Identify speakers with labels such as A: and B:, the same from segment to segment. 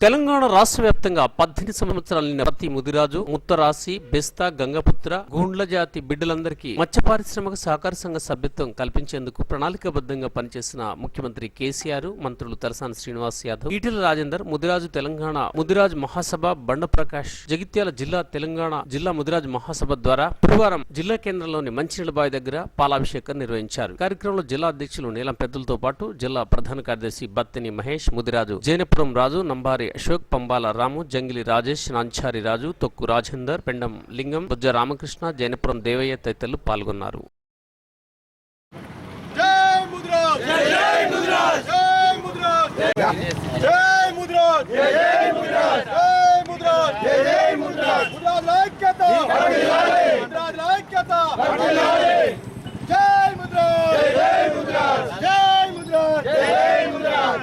A: తెలంగాణ రాష్ట్ర వ్యాప్తంగా పద్దెనిమిది సంవత్సరాల నిన్న ప్రతి ముదిరాజు ముత్తరాసి బెస్తా గంగపుత్ర గుండ్ల జాతి బిడ్డలందరికీ మత్స్య పారిశ్రామిక సహకార సంఘ సభ్యత్వం కల్పించేందుకు ప్రణాళికాబద్ధంగా పనిచేసిన ముఖ్యమంత్రి కేసీఆర్ మంత్రులు తలసాని శ్రీనివాస్ యాదవ్ ఈటెల రాజేందర్ ముదిరాజు తెలంగాణ ముదిరాజ్ మహాసభ బండప్రకాష్ జగిత్యాల జిల్లా తెలంగాణ జిల్లా ముదిరాజ్ మహాసభ ద్వారా గురువారం జిల్లా కేంద్రంలోని మంచినీళ్ళబావి దగ్గర పాలాభిషేకం నిర్వహించారు. కార్యక్రమంలో జిల్లా అధ్యక్షులు నీలం పెద్దలతో పాటు జిల్లా ప్రధాన కార్యదర్శి బత్తిని మహేష్ ముదిరాజు జైనపురం రాజు నంబారి అశోక్ పంబాల రాము జంగిలి రాజేష్ నాంచారి రాజు తొక్కు రాజేందర్ పెండం లింగం బుజ్జ రామకృష్ణ జైనపురం దేవయ్య తదితరులు పాల్గొన్నారు.
B: జై ముద్రాజ్ జై జై ముద్రాజ్ జై ముద్రాజ్ జై ముద్రాజ్ జై జై ముద్రాజ్ జై ముద్రాజ్ జై జై ముద్రాజ్ ముద్రాజ్ ఐక్యత వర్ధిల్లాలి ముద్రాజ్ ఐక్యత వర్ధిల్లాలి జై ముద్రాజ్ జై జై ముద్రాజ్ జై ముద్రాజ్ జై జై ముద్రాజ్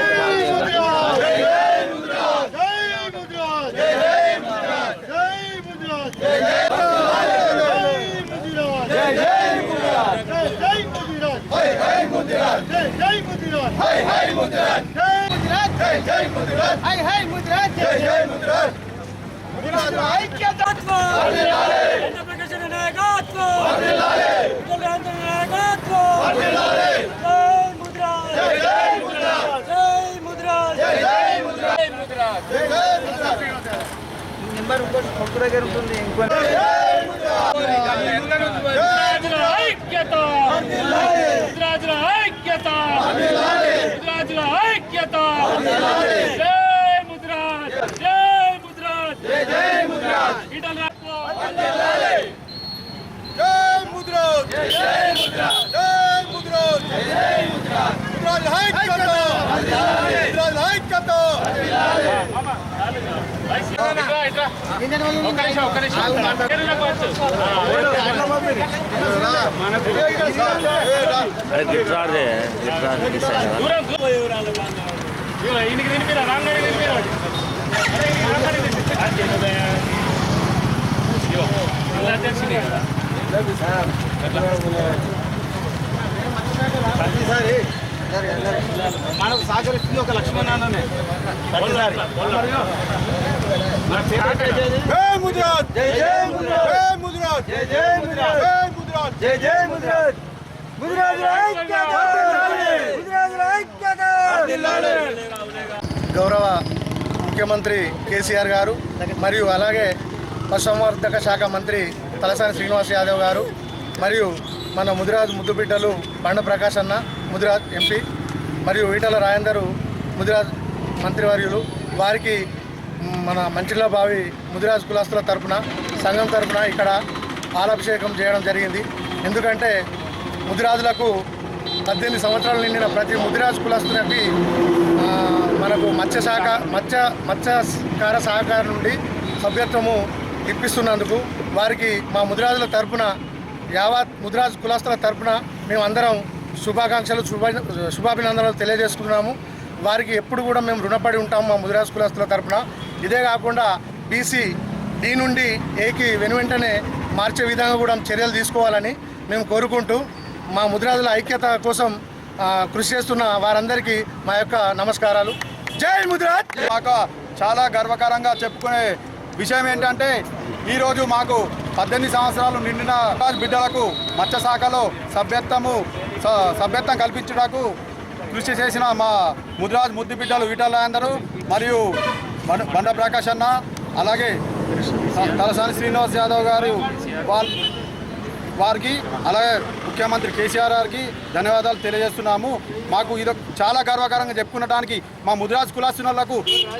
B: కొనకొందరతో జై ముద్రాజ్ జై జై ముద్రాజ్ జై ముద్రాజ్ జై జై ముద్రాజ్ ముద్రాజ్ ఐక్యత వర్ధిల్లాలి ముద్రాజ్ ఐక్యత వర్ధిల్లాలి ముద్రాజ్ ఐక్యత వర్ధిల్లాలి
C: ముద్రాజుల ఐక్యత ముద్రాజుల ఐక్యత ముద్రాజుల ఐక్యత జై ముద్రాజ్ జై ముద్రాజ్ జై ముద్రాజ్
B: జై ముద్రాజ్ జై జై ముద్రాజ్ జై ముద్రాజ్ జై జై ముద్రాజ్ ముద్రాజ్ ఐక్యత ముద్రాజ్
C: కదా.
B: మనకు సహకరిస్తుంది ఒక లక్ష్మణానే జై గౌరవ ముఖ్యమంత్రి కేసీఆర్ గారు మరియు అలాగే పశుసంవర్ధక శాఖ మంత్రి తలసాని శ్రీనివాస్ యాదవ్ గారు మరియు మన ముదిరాజ్ ముద్దుబిడ్డలు బండ ప్రకాష్ అన్న ముదిరాజ్ ఎంపీ మరియు ఈటల రాజేందరు ముదిరాజ్ మంత్రివర్యులు వారికి మన మంచిర్ల బావి ముదిరాజ్ కులాస్తుల తరపున సంఘం తరపున ఇక్కడ పాలాభిషేకం చేయడం జరిగింది. ఎందుకంటే ముదిరాజులకు పద్దెనిమిది సంవత్సరాలు నిండిన ప్రతి ముదిరాజ్ కులస్తులకి మనకు మత్స్య శాఖ మత్స్య మత్స్యకార సహకారం నుండి సభ్యత్వము ఇప్పిస్తున్నందుకు వారికి మా ముదిరాజుల తరపున యావత్ ముదిరాజ్ కులస్తుల తరపున మేమందరం శుభాకాంక్షలు శుభ శుభాభినందనలు తెలియజేసుకున్నాము వారికి ఎప్పుడు కూడా మేము రుణపడి ఉంటాము మా ముదిరాజ్ కులాస్తుల తరపున. ఇదే కాకుండా బీసీ డి నుండి ఏకి వెను వెంటనే మార్చే విధంగా కూడా చర్యలు తీసుకోవాలని మేము కోరుకుంటూ మా ముద్రాజుల ఐక్యత కోసం కృషి చేస్తున్న వారందరికీ మా యొక్క నమస్కారాలు. జై ముద్రాజ్! మాకు చాలా గర్వకారంగా చెప్పుకునే విషయం ఏంటంటే ఈరోజు మాకు పద్దెనిమిది సంవత్సరాలు నిండిన బిడ్డలకు మత్స్య శాఖలో సభ్యత్వము స- సభ్యత్వం కల్పించుటకు కృషి చేసిన మా ముద్రాజ్ ముద్దు బిడ్డలు వీటలందరూ మరియు బండ బండ ప్రకాష్ అన్న అలాగే తలసాని శ్రీనివాస్ యాదవ్ గారు వారికి అలాగే ముఖ్యమంత్రి కేసీఆర్ గారికి ధన్యవాదాలు తెలియజేస్తున్నాము. మాకు ఇది చాలా గర్వకారంగా చెప్పుకునడానికి మా ముదిరాజ్ కులాసులకు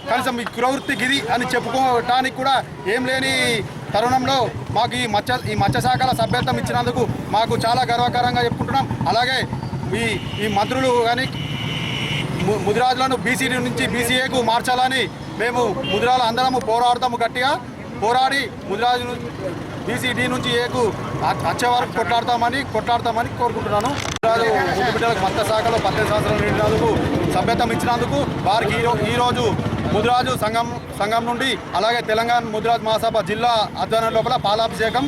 B: కనీసం ఈ కురవృత్తి గిది అని చెప్పుకోవటానికి కూడా ఏం లేని తరుణంలో మాకు ఈ మత్స్య ఈ మత్స్యశాఖల సభ్యత్వం ఇచ్చినందుకు మాకు చాలా గర్వకారంగా చెప్పుకుంటున్నాం. అలాగే ఈ ఈ మంత్రులు కానీ ముదిరాజులను బీసీ నుంచి బీసీఏకు మార్చాలని మేము ముదిరాలు అందరము పోరాడతాము గట్టిగా. పోరాడి ముదిరాజు బీసీడీ నుంచి ఏకు వచ్చే వరకు కొట్లాడతామని కొట్లాడతామని కోరుకుంటున్నాను. ముదిరాజు ముందు బిడ్డలకు మత్త శాఖలో పద్దెనిమిది సంవత్సరాలు నిండినందుకు సభ్యత్వం ఇచ్చినందుకు వారికి ఈరో ఈరోజు ముదిరాజు సంఘం సంఘం నుండి అలాగే తెలంగాణ ముదిరాజు మహాసభ జిల్లా ఆధ్వర్యం లోపల పాలాభిషేకం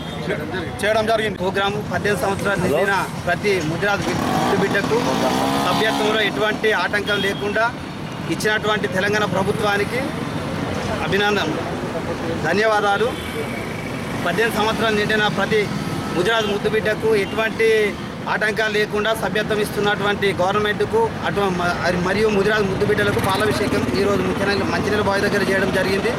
B: చేయడం జరిగింది.
D: ప్రోగ్రాం పద్దెనిమిది సంవత్సరాలు నిండిన ప్రతి ముదిరాజు బిడ్డ- బిడ్డకు సభ్యత్వంలో ఎటువంటి ఆటంకం లేకుండా ఇచ్చినటువంటి తెలంగాణ ప్రభుత్వానికి అభినందనలు ధన్యవాదాలు. పద్దెనిమిది సంవత్సరాలు నిండిన ప్రతి ముజరాజ్ ముద్దు బిడ్డకు ఎటువంటి ఆటంకాలు లేకుండా సభ్యత్వం ఇస్తున్నటువంటి గవర్నమెంట్కు అటు మరియు ముజరాజ్ ముద్దు బిడ్డలకు పాలాభిషేకం ఈరోజు ముఖ్యంగా మంచినీళ్ళ బావి దగ్గర చేయడం జరిగింది.